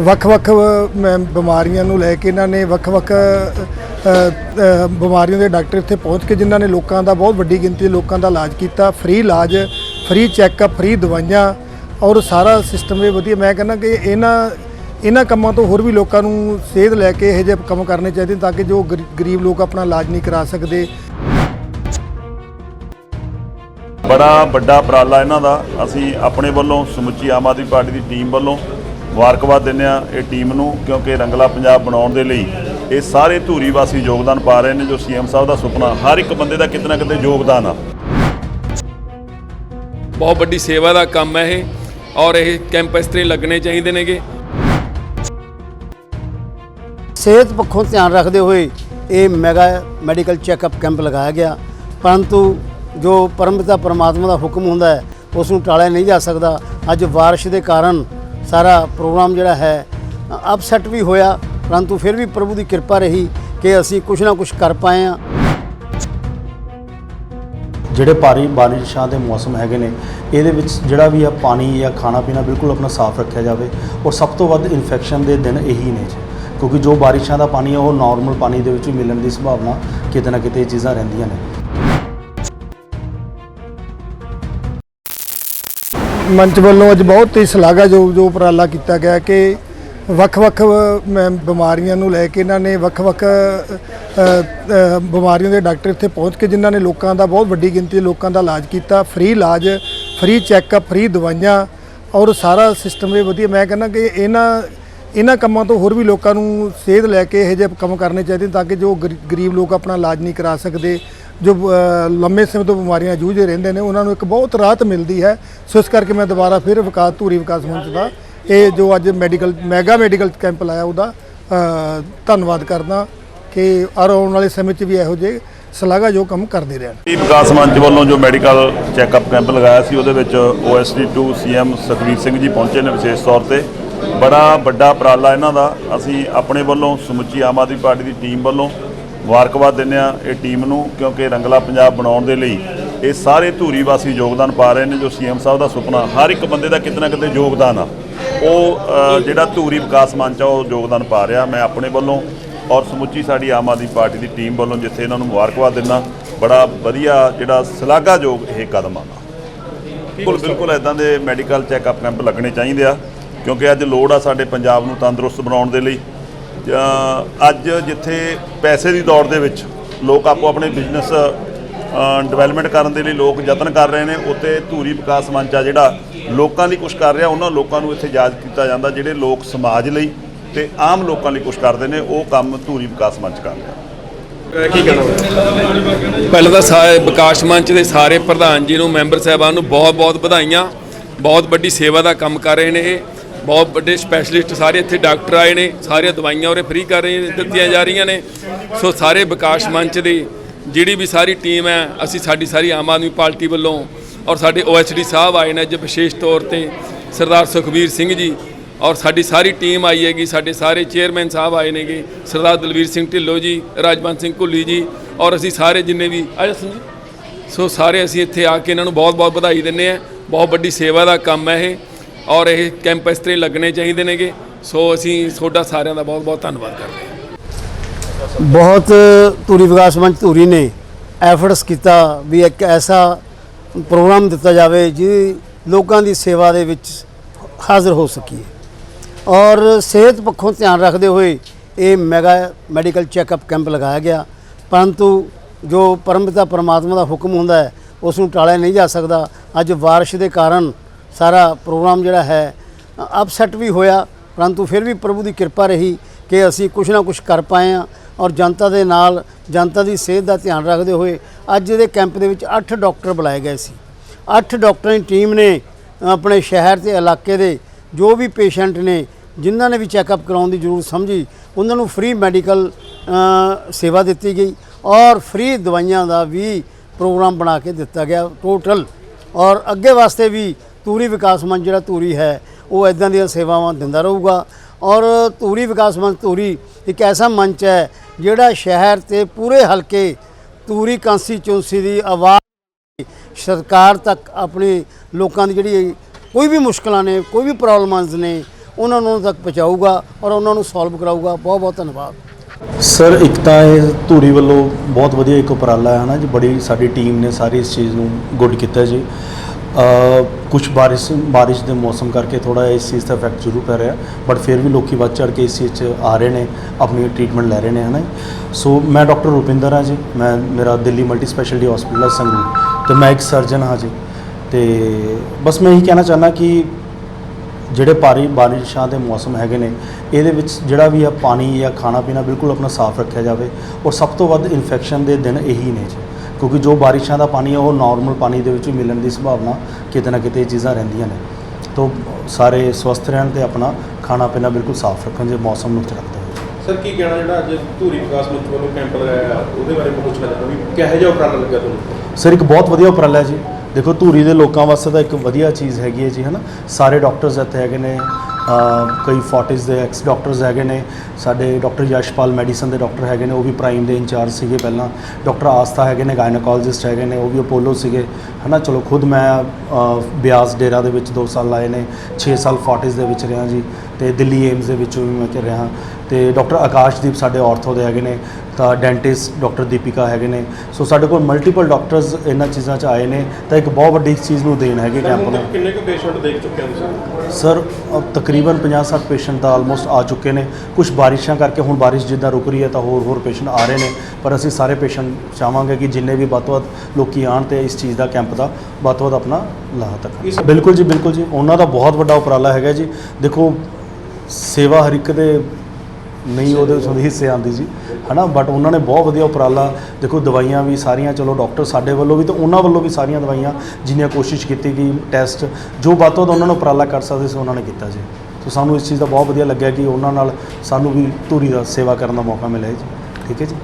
ਵੱਖ-ਵੱਖ ਮ- ਬਿਮਾਰੀਆਂ ਨੂੰ ਲੈ ਕੇ ਇਹਨਾਂ ਨੇ ਵੱਖ-ਵੱਖ ਬਿਮਾਰੀਆਂ ਦੇ ਡਾਕਟਰ ਇੱਥੇ ਪਹੁੰਚ ਕੇ ਜਿਨ੍ਹਾਂ ਨੇ ਲੋਕਾਂ ਦਾ ਬਹੁਤ ਵੱਡੀ ਗਿਣਤੀ ਦੇ ਲੋਕਾਂ ਦਾ ਇਲਾਜ ਕੀਤਾ। ਫ੍ਰੀ ਇਲਾਜ, ਫ੍ਰੀ ਚੈੱਕਅਪ, ਫ੍ਰੀ ਦਵਾਈਆਂ ਔਰ ਸਾਰਾ ਸਿਸਟਮ ਇਹ ਵਧੀਆ। ਮੈਂ ਕਹਿੰਦਾ ਕਿ ਇਹਨਾਂ ਇਹਨਾਂ ਕੰਮਾਂ ਤੋਂ ਹੋਰ ਵੀ ਲੋਕਾਂ ਨੂੰ ਸੇਧ ਲੈ ਕੇ ਇਹੋ ਜਿਹੇ ਕੰਮ ਕਰਨੇ ਚਾਹੀਦੇ ਤਾਂ ਕਿ ਜੋ ਗਰੀ- ਗਰੀਬ ਲੋਕ ਆਪਣਾ ਇਲਾਜ ਨਹੀਂ ਕਰਾ ਸਕਦੇ। ਬੜਾ ਵੱਡਾ ਉਪਰਾਲਾ ਇਹਨਾਂ ਦਾ। ਅਸੀਂ ਆਪਣੇ ਵੱਲੋਂ ਸਮੁੱਚੀ ਆਮ ਆਦਮੀ ਪਾਰਟੀ ਦੀ ਟੀਮ ਵੱਲੋਂ ਮੁਬਾਰਕਬਾਦ ਦਿੰਦੇ ਆ ਇਹ ਟੀਮ ਨੂੰ ਕਿਉਂਕਿ ਰੰਗਲਾ ਪੰਜਾਬ ਬਣਾਉਣ ਦੇ ਲਈ ਇਹ ਸਾਰੇ ਧੂਰੀ ਵਾਸੀ ਯੋਗਦਾਨ ਪਾ ਰਹੇ ਨੇ ਜੋ ਸੀਐਮ ਸਾਹਿਬ ਦਾ ਸੁਪਨਾ ਹਰ ਇੱਕ ਬੰਦੇ ਦਾ ਕਿਤੇ ਨਾ ਕਿਤੇ ਯੋਗਦਾਨ ਆ। ਬਹੁਤ ਵੱਡੀ ਸੇਵਾ ਦਾ ਕੰਮ ਹੈ ਇਹ ਔਰ ਇਹ ਕੈਂਪ ਇਸ ਤਰ੍ਹਾਂ ਲੱਗਣੇ ਚਾਹੀਦੇ ਨੇਗੇ। ਸਿਹਤ ਪੱਖੋਂ ਧਿਆਨ ਰੱਖਦੇ ਹੋਏ ਇਹ ਮੈਗਾ ਮੈਡੀਕਲ ਚੈੱਕਅਪ ਕੈਂਪ ਲਗਾਇਆ ਗਿਆ ਪਰੰਤੂ ਜੋ ਪਰਮਪਿਤਾ ਪਰਮਾਤਮਾ ਦਾ ਹੁਕਮ ਹੁੰਦਾ ਹੈ ਉਸ ਨੂੰ ਟਾਲਿਆ ਨਹੀਂ ਜਾ ਸਕਦਾ। ਅੱਜ ਬਾਰਿਸ਼ ਦੇ ਕਾਰਨ ਸਾਰਾ ਪ੍ਰੋਗਰਾਮ ਜਿਹੜਾ ਹੈ ਅਪਸੈਟ ਵੀ ਹੋਇਆ, ਪਰੰਤੂ ਫਿਰ ਵੀ ਪ੍ਰਭੂ ਦੀ ਕਿਰਪਾ ਰਹੀ ਕਿ ਅਸੀਂ ਕੁਝ ਨਾ ਕੁਝ ਕਰ ਪਾਏ ਹਾਂ। ਜਿਹੜੇ ਭਾਰੀ ਬਾਰਿਸ਼ਾਂ ਦੇ ਮੌਸਮ ਹੈਗੇ ਨੇ, ਇਹਦੇ ਵਿੱਚ ਜਿਹੜਾ ਵੀ ਆ ਪਾਣੀ ਜਾਂ ਖਾਣਾ ਪੀਣਾ ਬਿਲਕੁਲ ਆਪਣਾ ਸਾਫ਼ ਰੱਖਿਆ ਜਾਵੇ ਔਰ ਸਭ ਤੋਂ ਵੱਧ ਇਨਫੈਕਸ਼ਨ ਦੇ ਦਿਨ ਇਹੀ ਨੇ ਕਿਉਂਕਿ ਜੋ ਬਾਰਿਸ਼ਾਂ ਦਾ ਪਾਣੀ ਹੈ ਉਹ ਨਾਰਮਲ ਪਾਣੀ ਦੇ ਵਿੱਚ ਮਿਲਣ ਦੀ ਸੰਭਾਵਨਾ ਕਿਤੇ ਨਾ ਕਿਤੇ ਇਹ ਚੀਜ਼ਾਂ ਰਹਿੰਦੀਆਂ ਨੇ। ਮੰਚ ਵੱਲੋਂ ਅੱਜ ਬਹੁਤ ਹੀ ਸ਼ਲਾਘਾਯੋਗ ਜੋ ਉਪਰਾਲਾ ਕੀਤਾ ਗਿਆ ਕਿ ਵੱਖ-ਵੱਖ ਬਿਮਾਰੀਆਂ ਨੂੰ ਲੈ ਕੇ ਇਹਨਾਂ ਨੇ ਵੱਖ-ਵੱਖ ਬਿਮਾਰੀਆਂ ਦੇ ਡਾਕਟਰ ਇੱਥੇ ਪਹੁੰਚ ਕੇ ਜਿਨ੍ਹਾਂ ਨੇ ਲੋਕਾਂ ਦਾ ਬਹੁਤ ਵੱਡੀ ਗਿਣਤੀ ਦੇ ਲੋਕਾਂ ਦਾ ਇਲਾਜ ਕੀਤਾ, ਫ੍ਰੀ ਇਲਾਜ, ਫ੍ਰੀ ਚੈੱਕਅਪ, ਫ੍ਰੀ ਦਵਾਈਆਂ ਔਰ ਸਾਰਾ ਸਿਸਟਮ ਇਹ ਵਧੀਆ। ਮੈਂ ਕਹਿੰਦਾ ਕਿ ਇਹਨਾਂ ਇਹਨਾਂ ਕੰਮਾਂ ਤੋਂ ਹੋਰ ਵੀ ਲੋਕਾਂ ਨੂੰ ਸੇਧ ਲੈ ਕੇ ਇਹੋ ਜਿਹੇ ਕੰਮ ਕਰਨੇ ਚਾਹੀਦੇ ਤਾਂ ਕਿ ਜੋ ਗਰੀ- ਗਰੀਬ ਲੋਕ ਆਪਣਾ ਇਲਾਜ ਨਹੀਂ ਕਰਾ ਸਕਦੇ। ਜੋ ਲੰਮੇ ਸਮੇਂ ਤੋਂ ਬਿਮਾਰੀਆਂ ਜੂਝਦੇ ਰਹਿੰਦੇ ਨੇ, ਉਹਨਾਂ ਨੂੰ ਇੱਕ ਬਹੁਤ ਰਾਹਤ ਮਿਲਦੀ ਹੈ। ਸੋ ਇਸ ਕਰਕੇ ਮੈਂ ਦੁਬਾਰਾ ਫਿਰ ਵਿਕਾਸ, ਧੂਰੀ ਵਿਕਾਸ ਮੰਚ ਦਾ ਇਹ ਜੋ ਅੱਜ ਮੈਡੀਕਲ, ਮੈਗਾ ਮੈਡੀਕਲ ਕੈਂਪ ਲਾਇਆ ਉਹਦਾ ਧੰਨਵਾਦ ਕਰਦਾ ਕਿ ਔਰ ਆਉਣ ਵਾਲੇ ਸਮੇਂ 'ਚ ਵੀ ਇਹੋ ਜਿਹੇ ਸ਼ਲਾਘਾਯੋਗ ਕੰਮ ਕਰਦੇ ਰਹਿਣ। ਇਹ ਵਿਕਾਸ ਮੰਚ ਵੱਲੋਂ ਜੋ ਮੈਡੀਕਲ ਚੈੱਕਅਪ ਕੈਂਪ ਲਗਾਇਆ ਸੀ, ਉਹਦੇ ਵਿੱਚ OSD2 ਸੀਐਮ ਸੁਖਬੀਰ ਸਿੰਘ ਜੀ ਪਹੁੰਚੇ ਨੇ ਵਿਸ਼ੇਸ਼ ਤੌਰ ਤੇ। ਬੜਾ ਵੱਡਾ ਉਪਰਾਲਾ ਇਹਨਾਂ ਦਾ। ਅਸੀਂ ਆਪਣੇ ਵੱਲੋਂ ਸਮੁੱਚੀ ਆਮ ਆਦਮੀ ਪਾਰਟੀ ਦੀ ਟੀਮ ਵੱਲੋਂ ਮੁਬਾਰਕਬਾਦ ਦਿੰਦੇ ਆ ਇਹ ਟੀਮ ਨੂੰ, ਕਿਉਂਕਿ ਰੰਗਲਾ ਪੰਜਾਬ ਬਣਾਉਣ ਦੇ ਲਈ ਇਹ ਸਾਰੇ ਧੂਰੀ ਵਾਸੀ ਯੋਗਦਾਨ ਪਾ ਰਹੇ ਨੇ, ਜੋ ਸੀਐਮ ਸਾਹਿਬ ਦਾ ਸੁਪਨਾ, ਹਰ ਇੱਕ ਬੰਦੇ ਦਾ ਕਿਤੇ ਨਾ ਕਿਤੇ ਯੋਗਦਾਨ ਆ। ਉਹ ਜਿਹੜਾ ਧੂਰੀ ਵਿਕਾਸ ਮੰਚ ਆ, ਉਹ ਯੋਗਦਾਨ ਪਾ ਰਿਹਾ। ਮੈਂ ਆਪਣੇ ਵੱਲੋਂ ਔਰ ਸਮੁੱਚੀ ਸਾਡੀ ਆਮ ਆਦਮੀ ਪਾਰਟੀ ਦੀ ਟੀਮ ਵੱਲੋਂ ਜਿੱਥੇ ਇਹਨਾਂ ਨੂੰ ਮੁਬਾਰਕਬਾਦ ਦਿੰਦਾ, ਬੜਾ ਵਧੀਆ ਜਿਹੜਾ ਸ਼ਲਾਘਾਯੋਗ ਇਹ ਕਦਮ ਆ। ਬਿਲਕੁਲ ਬਿਲਕੁਲ ਇਦਾਂ ਦੇ ਮੈਡੀਕਲ ਚੈੱਕਅਪ ਕੈਂਪ ਲੱਗਣੇ ਚਾਹੀਦੇ ਆ, ਕਿਉਂਕਿ ਅੱਜ ਲੋੜ ਆ ਸਾਡੇ ਪੰਜਾਬ ਨੂੰ ਤੰਦਰੁਸਤ ਬਣਾਉਣ ਦੇ ਲਈ। ਅੱਜ ਜਿੱਥੇ ਪੈਸੇ ਦੀ ਦੌੜ ਦੇ ਵਿੱਚ ਲੋਕ ਆਪੋ ਆਪਣੇ ਬਿਜ਼ਨਸ ਡਿਵੈਲਪਮੈਂਟ ਕਰਨ ਦੇ ਲਈ ਲੋਕ ਯਤਨ ਕਰ ਰਹੇ ਨੇ ਉੱਤੇ ਧੂਰੀ ਵਿਕਾਸ ਮੰਚ ਆ ਜਿਹੜਾ ਲੋਕਾਂ ਲਈ ਕੁਝ ਕਰ ਰਿਹਾ ਉਹਨਾਂ ਲੋਕਾਂ ਨੂੰ ਇੱਥੇ ਯਾਦ ਕੀਤਾ ਜਾਂਦਾ ਜਿਹੜੇ ਲੋਕ ਸਮਾਜ ਲਈ ਤੇ ਆਮ ਲੋਕਾਂ ਲਈ ਕੁਝ ਕਰਦੇ ਨੇ ਉਹ ਕੰਮ ਧੂਰੀ ਵਿਕਾਸ ਮੰਚ ਕਰ ਰਿਹਾ ਕੀ ਕਹਿਣਾ ਪਹਿਲਾਂ ਤਾਂ ਸਾਰੇ ਵਿਕਾਸ ਮੰਚ ਦੇ ਸਾਰੇ ਪ੍ਰਧਾਨ ਜੀ ਨੂੰ ਮੈਂਬਰ ਸਾਹਿਬਾਨ ਨੂੰ ਬਹੁਤ-ਬਹੁਤ ਵਧਾਈਆਂ ਬਹੁਤ ਵੱਡੀ ਸੇਵਾ ਦਾ ਕੰਮ ਕਰ ਰਹੇ ਨੇ ਇਹ। ਬਹੁਤ ਵੱਡੇ ਸਪੈਸ਼ਲਿਸਟ ਸਾਰੇ ਇੱਥੇ ਡਾਕਟਰ ਆਏ ਨੇ, ਸਾਰੀਆਂ ਦਵਾਈਆਂ ਉਰੇ ਫ੍ਰੀ ਕਰ ਰਹੇ ਦਿੱਤੀਆਂ ਜਾ ਰਹੀਆਂ ਨੇ ਸੋ ਸਾਰੇ ਵਿਕਾਸ ਮੰਚ ਦੀ ਜਿਹੜੀ ਵੀ ਸਾਰੀ ਟੀਮ ਹੈ, ਅਸੀਂ ਸਾਡੀ ਸਾਰੀ ਆਮ ਆਦਮੀ ਪਾਰਟੀ ਵੱਲੋਂ ਔਰ ਸਾਡੇ ਓਐਚਡੀ ਸਾਹਿਬ ਆਏ ਨੇ ਅੱਜ ਵਿਸ਼ੇਸ਼ ਤੌਰ ਤੇ, ਸਰਦਾਰ ਸੁਖਬੀਰ ਸਿੰਘ ਜੀ ਔਰ ਸਾਡੀ ਸਾਰੀ ਟੀਮ ਆਈ ਹੈਗੀ, ਸਾਡੇ ਸਾਰੇ ਚੇਅਰਮੈਨ ਸਾਹਿਬ ਆਏ ਨੇਗੇ, ਸਰਦਾਰ ਦਲਵੀਰ ਸਿੰਘ ਢਿੱਲੋਂ ਜੀ, ਰਾਜਵੰਤ ਸਿੰਘ ਘੁੱਲੀ ਜੀ ਔਰ ਅਸੀਂ ਸਾਰੇ ਜਿੰਨੇ ਵੀ ਆਜਾ ਜੀ। ਸੋ ਸਾਰੇ ਅਸੀਂ ਇੱਥੇ ਆ ਕੇ ਇਹਨਾਂ ਨੂੰ ਬਹੁਤ-ਬਹੁਤ ਵਧਾਈ ਦਿੰਦੇ ਆ ਬਹੁਤ ਵੱਡੀ ਸੇਵਾ ਦਾ ਕੰਮ ਹੈ ਇਹ ਔਰ ਇਹ ਕੈਂਪ ਇਸ ਤਰ੍ਹਾਂ ਲੱਗਣੇ ਚਾਹੀਦੇ ਨੇਗੇ। ਸੋ ਅਸੀਂ ਤੁਹਾਡਾ ਸਾਰਿਆਂ ਦਾ ਬਹੁਤ-ਬਹੁਤ ਧੰਨਵਾਦ ਕਰਦੇ ਹਾਂ। ਬਹੁਤ ਧੂਰੀ ਵਿਕਾਸ ਮੰਚ ਧੂਰੀ ਨੇ ਐਫਰਟਸ ਕੀਤਾ ਵੀ ਇੱਕ ਐਸਾ ਪ੍ਰੋਗਰਾਮ ਦਿੱਤਾ ਜਾਵੇ ਜਿਹਦੀ ਲੋਕਾਂ ਦੀ ਸੇਵਾ ਦੇ ਵਿੱਚ ਹਾਜ਼ਰ ਹੋ ਸਕੀਏ। ਔਰ ਸਿਹਤ ਪੱਖੋਂ ਧਿਆਨ ਰੱਖਦੇ ਹੋਏ ਇਹ ਮੈਗਾ ਮੈਡੀਕਲ ਚੈੱਕਅਪ ਕੈਂਪ ਲਗਾਇਆ ਗਿਆ। ਪਰੰਤੂ ਜੋ ਪਰਮਪਿਤਾ ਪਰਮਾਤਮਾ ਦਾ ਹੁਕਮ ਹੁੰਦਾ ਹੈ, ਉਸ ਨੂੰ ਟਾਲਿਆ ਨਹੀਂ ਜਾ ਸਕਦਾ। ਅੱਜ ਬਾਰਿਸ਼ ਦੇ ਕਾਰਨ ਸਾਰਾ ਪ੍ਰੋਗਰਾਮ ਜਿਹੜਾ ਹੈ ਅਪਸੈਟ ਵੀ ਹੋਇਆ, ਪਰੰਤੂ ਫਿਰ ਵੀ ਪ੍ਰਭੂ ਦੀ ਕਿਰਪਾ ਰਹੀ ਕਿ ਅਸੀਂ ਕੁਝ ਨਾ ਕੁਝ ਕਰ ਪਾਏ ਹਾਂ ਔਰ ਜਨਤਾ ਦੇ ਨਾਲ, ਜਨਤਾ ਦੀ ਸਿਹਤ ਦਾ ਧਿਆਨ ਰੱਖਦੇ ਹੋਏ ਅੱਜ ਦੇ ਕੈਂਪ ਦੇ ਵਿੱਚ 8 ਡਾਕਟਰ ਬੁਲਾਏ ਗਏ ਸੀ। 8 ਡਾਕਟਰਾਂ ਦੀ ਟੀਮ ਨੇ, ਆਪਣੇ ਸ਼ਹਿਰ ਤੇ ਇਲਾਕੇ ਦੇ ਜੋ ਵੀ ਪੇਸ਼ੈਂਟ ਨੇ, ਜਿਨ੍ਹਾਂ ਨੇ ਵੀ ਚੈੱਕਅਪ ਕਰਾਉਣ ਦੀ ਜ਼ਰੂਰਤ ਸਮਝੀ, ਉਹਨਾਂ ਨੂੰ ਫ੍ਰੀ ਮੈਡੀਕਲ ਸੇਵਾ ਦਿੱਤੀ ਗਈ ਔਰ ਫ੍ਰੀ ਦਵਾਈਆਂ ਦਾ ਵੀ ਪ੍ਰੋਗਰਾਮ ਬਣਾ ਕੇ ਦਿੱਤਾ ਗਿਆ ਟੋਟਲ ਔਰ ਅੱਗੇ ਵਾਸਤੇ ਵੀ ਤੂਰੀ ਵਿਕਾਸ ਮੰਚ ਜਿਹੜਾ ਤੂਰੀ ਹੈ, ਉਹ ਇਦਾਂ ਦੀਆਂ ਸੇਵਾਵਾਂ ਦਿੰਦਾ ਰਹੂਗਾ। ਔਰ ਧੂਰੀ ਵਿਕਾਸ ਮੰਚ ਧੂਰੀ ਇੱਕ ਐਸਾ ਮੰਚ ਹੈ, ਜਿਹੜਾ ਸ਼ਹਿਰ ਤੇ ਪੂਰੇ ਹਲਕੇ ਧੂਰੀ ਕੰਸਟੀਚੁਐਂਸੀ ਦੀ ਆਵਾਜ਼ ਸਰਕਾਰ ਤੱਕ ਆਪਣੇ ਲੋਕਾਂ ਦੀ ਜਿਹੜੀ ਕੋਈ ਵੀ ਮੁਸ਼ਕਲਾਂ ਨੇ, ਕੋਈ ਵੀ ਪ੍ਰੋਬਲਮਸ ਨੇ, ਉਹਨਾਂ ਨੂੰ ਤੱਕ ਪਹੁੰਚਾਊਗਾ ਔਰ ਉਹਨਾਂ ਨੂੰ ਸੋਲਵ ਕਰਾਊਗਾ। ਬਹੁਤ ਬਹੁਤ ਧੰਨਵਾਦ। ਸਰ, ਇੱਕ ਤਾਂ ਇਹ ਧੂਰੀ ਵੱਲੋਂ ਬਹੁਤ ਵਧੀਆ ਇੱਕ ਉਪਰਾਲਾ ਹੈ ਨਾ, ਜੀ ਬੜੀ ਸਾਡੀ ਟੀਮ ਨੇ ਸਾਰੀ ਇਸ ਚੀਜ਼ ਨੂੰ ਗੁੱਡ ਕੀਤਾ ਜੀ। ਕੁਝ ਬਾਰਿਸ਼ ਬਾਰਿਸ਼ ਦੇ ਮੌਸਮ ਕਰਕੇ ਥੋੜਾ ਇਸ ਚੀਜ਼ ਦਾ ਇਫੈਕਟ ਜ਼ਰੂਰ ਪੈ ਰਿਹਾ ਬਟ ਫਿਰ ਵੀ ਲੋਕੀ ਵੱਧ ਚੜ ਕੇ ਇਸ ਚੀਜ਼ 'ਚ ਆ ਰਹੇ ਨੇ, ਆਪਣੀ ਟ੍ਰੀਟਮੈਂਟ ਲੈ ਰਹੇ ਨੇ ਹੈ ਨਾ ਸੋ ਮੈਂ ਡਾਕਟਰ ਰੁਪਿੰਦਰ ਹਾਂ ਜੀ, ਮੈਂ, ਮੇਰਾ ਦਿੱਲੀ ਮਲਟੀ ਸਪੈਸ਼ਲਿਟੀ ਹਸਪੀਟਲ ਹੈ ਸੰਗਰੂਰ, ਤੇ ਮੈਂ ਇੱਕ ਸਰਜਨ ਹਾਂ ਜੀ, ਤੇ ਬਸ ਮੈਂ ਇਹੀ ਕਹਿਣਾ ਚਾਹੁੰਦਾ ਕਿ ਜਿਹੜੇ ਭਾਰੀ ਬਾਰਿਸ਼ਾਂ ਦੇ ਮੌਸਮ ਹੈਗੇ ਨੇ, ਇਹਦੇ ਵਿੱਚ ਜਿਹੜਾ ਵੀ ਆ ਪਾਣੀ ਜਾਂ ਖਾਣਾ ਪੀਣਾ ਬਿਲਕੁਲ ਆਪਣਾ ਸਾਫ਼ ਰੱਖਿਆ ਜਾਵੇ, ਔਰ ਸਭ ਤੋਂ ਵੱਧ ਇਨਫੈਕਸ਼ਨ ਦੇ ਦਿਨ ਇਹੀ ਨੇ ਜੀ। ਕਿਉਂਕਿ ਜੋ ਬਾਰਿਸ਼ਾਂ ਦਾ ਪਾਣੀ ਹੈ ਉਹ ਨਾਰਮਲ ਪਾਣੀ ਦੇ ਵਿੱਚ ਵੀ ਮਿਲਣ ਦੀ ਸੰਭਾਵਨਾ ਕਿਤੇ ਨਾ ਕਿਤੇ ਇਹ ਚੀਜ਼ਾਂ ਰਹਿੰਦੀਆਂ ਨੇ। ਤੋਂ ਸਾਰੇ ਸਵਸਥ ਰਹਿਣ ਤੇ ਆਪਣਾ ਖਾਣਾ ਪੀਣਾ ਬਿਲਕੁਲ ਸਾਫ਼ ਰੱਖਣ ਜੇ ਮੌਸਮ ਨੂੰ ਰੱਖਦੇ ਹੋਏ। ਸਰ ਕੀ ਕਹਿਣਾ ਜਿਹੜਾ ਅੱਜ ਧੂਰੀ ਵਿਕਾਸ ਮੰਚ ਵੱਲੋਂ ਕੈਂਪ ਲਗਾਇਆ ਉਹਦੇ ਬਾਰੇ ਪੁੱਛਣਾ ਚਾਹੁੰਦਾ ਵੀ ਕਿਹੋ ਜਿਹਾ ਉਪਰਾਲਾ ਲੱਗਿਆ ਤੁਹਾਨੂੰ? ਸਰ ਇੱਕ ਬਹੁਤ ਵਧੀਆ ਉਪਰਾਲਾ ਹੈ ਜੀ। ਦੇਖੋ ਧੂਰੀ ਦੇ ਲੋਕਾਂ ਵਾਸਤੇ ਤਾਂ ਇੱਕ ਵਧੀਆ ਚੀਜ਼ ਹੈਗੀ ਹੈ ਜੀ ਹਨਾ? ਸਾਰੇ ਡਾਕਟਰਸ ਇੱਥੇ ਹੈਗੇ ਨੇ ਕਈ ਫੋਰਟਿਸ ਦੇ ਐਕਸ ਡਾਕਟਰਸ ਹੈਗੇ ਨੇ, ਸਾਡੇ ਡਾਕਟਰ ਯਸ਼ਪਾਲ ਮੈਡੀਸਨ ਦੇ ਡਾਕਟਰ ਹੈਗੇ ਨੇ, ਉਹ ਵੀ ਪ੍ਰਾਈਮ ਦੇ ਇੰਚਾਰਜ ਸੀਗੇ ਪਹਿਲਾਂ। ਡਾਕਟਰ ਆਸਥਾ ਹੈਗੇ ਨੇ ਗਾਇਨੋਕੋਲੋਜਿਸਟ ਹੈਗੇ ਨੇ, ਉਹ ਵੀ ਅਪੋਲੋ ਸੀਗੇ। ਹਨਾ, ਚਲੋ, ਖੁਦ ਮੈਂ ਬਿਆਸ ਡੇਰਾ ਦੇ ਵਿੱਚ 2 ਸਾਲ ਲਾਏ ਨੇ 6 ਸਾਲ ਫੋਰਟਿਸ ਦੇ ਵਿੱਚ ਰਿਹਾ ਜੀ, ਤੇ ਦਿੱਲੀ ਏਮਸ ਦੇ ਵਿੱਚੋਂ ਵੀ ਮੈਂ ਕਿ ਰਿਹਾ। ਤੇ ਡਾਕਟਰ ਆਕਾਸ਼ਦੀਪ ਸਾਡੇ ਆਰਥੋ ਦੇ ਹੈਗੇ ਨੇ ਤਾਂ ਡੈਂਟਿਸਟ ਡਾਕਟਰ ਦੀਪਿਕਾ ਹੈਗੇ ਨੇ। ਸੋ ਸਾਡੇ ਕੋਲ ਮਲਟੀਪਲ ਡਾਕਟਰਸ ਇਹਨਾਂ ਚੀਜ਼ਾਂ 'ਚ ਆਏ ਨੇ ਤਾਂ ਇੱਕ ਬਹੁਤ ਵੱਡੀ ਚੀਜ਼ ਨੂੰ ਦੇਣ ਹੈਗੀ ਕੈਂਪ ਨੂੰ। ਕਿੰਨੇ ਕੁ ਪੇਸ਼ੈਂਟ ਦੇਖ ਚੁੱਕੇ ਹੋ ਤੁਸੀਂ? ਸਰ ਤਕਰੀਬਨ 50-60 ਪੇਸ਼ੈਂਟ ਤਾਂ ਆਲਮੋਸਟ ਆ ਚੁੱਕੇ ਨੇ। ਕੁਝ ਬਾਰਿਸ਼ਾਂ ਕਰਕੇ ਹੁਣ ਬਾਰਿਸ਼ ਜਿੱਦਾਂ ਰੁਕ ਰਹੀ ਹੈ ਤਾਂ ਹੋਰ ਹੋਰ ਪੇਸ਼ੈਂਟ ਆ ਰਹੇ ਨੇ। ਪਰ ਅਸੀਂ ਸਾਰੇ ਪੇਸ਼ੈਂਟ ਚਾਹਾਂਗੇ ਕਿ ਜਿੰਨੇ ਵੀ ਵੱਧ ਤੋਂ ਵੱਧ ਲੋਕੀ ਆਣ ਤੇ ਇਸ ਚੀਜ਼ ਦਾ ਕੈਂਪ ਦਾ ਵੱਧ ਤੋਂ ਵੱਧ ਆਪਣਾ ਲਾਹਾ ਤੱਕ। ਬਿਲਕੁਲ ਜੀ ਬਿਲਕੁਲ ਜੀ। ਉਹਨਾਂ ਦਾ ਬਹੁਤ ਵੱਡਾ ਉਪਰਾਲਾ ਹੈਗਾ ਜੀ। ਦੇਖੋ ਸੇਵਾ ਹਰ ਇੱਕ ਦੇ ਨਹੀਂ, ਉਹਦੇ ਵਿੱਚ ਉਹਦੇ ਹਿੱਸੇ ਆਉਂਦੀ ਜੀ ਹਨਾ? ਬਟ ਉਹਨਾਂ ਨੇ ਬਹੁਤ ਵਧੀਆ ਉਪਰਾਲਾ, ਦੇਖੋ, ਦਵਾਈਆਂ ਵੀ ਸਾਰੀਆਂ, ਚਲੋ ਡਾਕਟਰ ਸਾਡੇ ਵੱਲੋਂ ਵੀ ਤੇ ਉਹਨਾਂ ਵੱਲੋਂ ਵੀ ਸਾਰੀਆਂ ਦਵਾਈਆਂ, ਜਿੰਨੀਆਂ ਕੋਸ਼ਿਸ਼ ਕੀਤੀ ਗਈ ਟੈਸਟ ਜੋ ਵੱਧ ਤੋਂ ਵੱਧ ਉਹਨਾਂ ਨੂੰ ਉਪਰਾਲਾ ਕਰ ਸਕਦੇ ਸੀ, ਉਹਨਾਂ ਨੇ ਕੀਤਾ ਜੀ। ਸੋ ਸਾਨੂੰ ਇਸ ਚੀਜ਼ ਦਾ ਬਹੁਤ ਵਧੀਆ ਲੱਗਿਆ ਕਿ ਉਹਨਾਂ ਨਾਲ ਸਾਨੂੰ ਵੀ ਧੂਰੀ ਦਾ ਸੇਵਾ ਕਰਨ ਦਾ ਮੌਕਾ ਮਿਲਿਆ ਜੀ। ਠੀਕ ਹੈ ਜੀ?